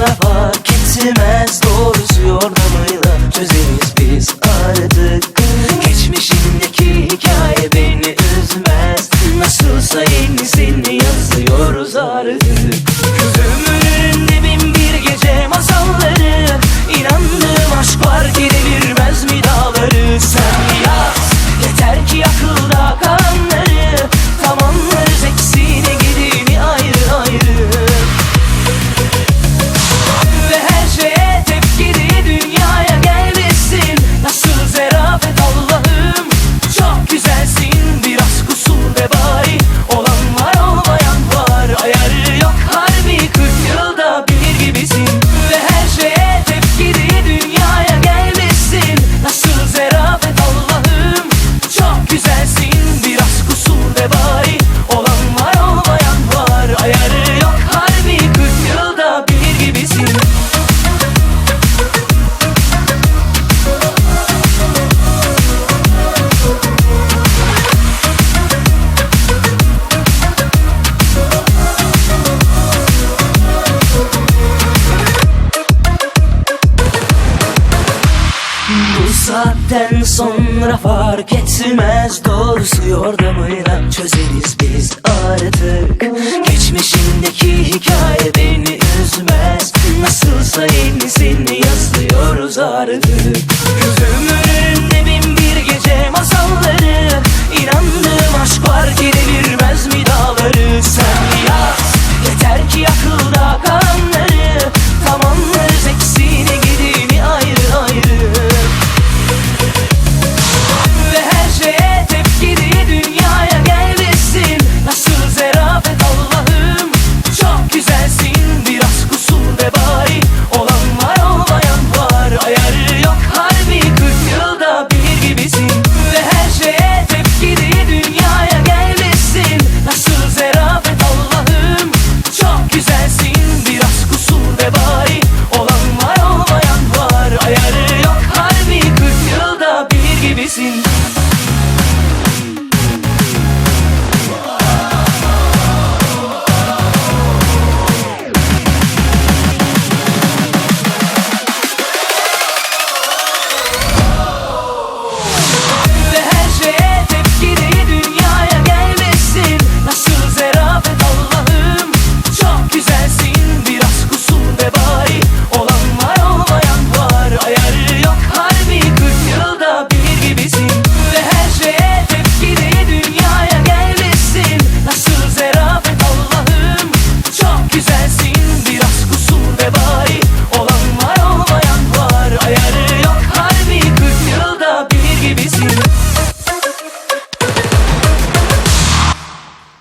rafa kesilmez doğrusu yordamıyla çözeriz biz artık. Geçmişindeki hikaye beni üzmez. Nasılsa yenisini yazıyoruz artık. güzelsin Bu saatten sonra fark etmez. Doğrusu yordamıyla çözeriz biz gibisin fancy.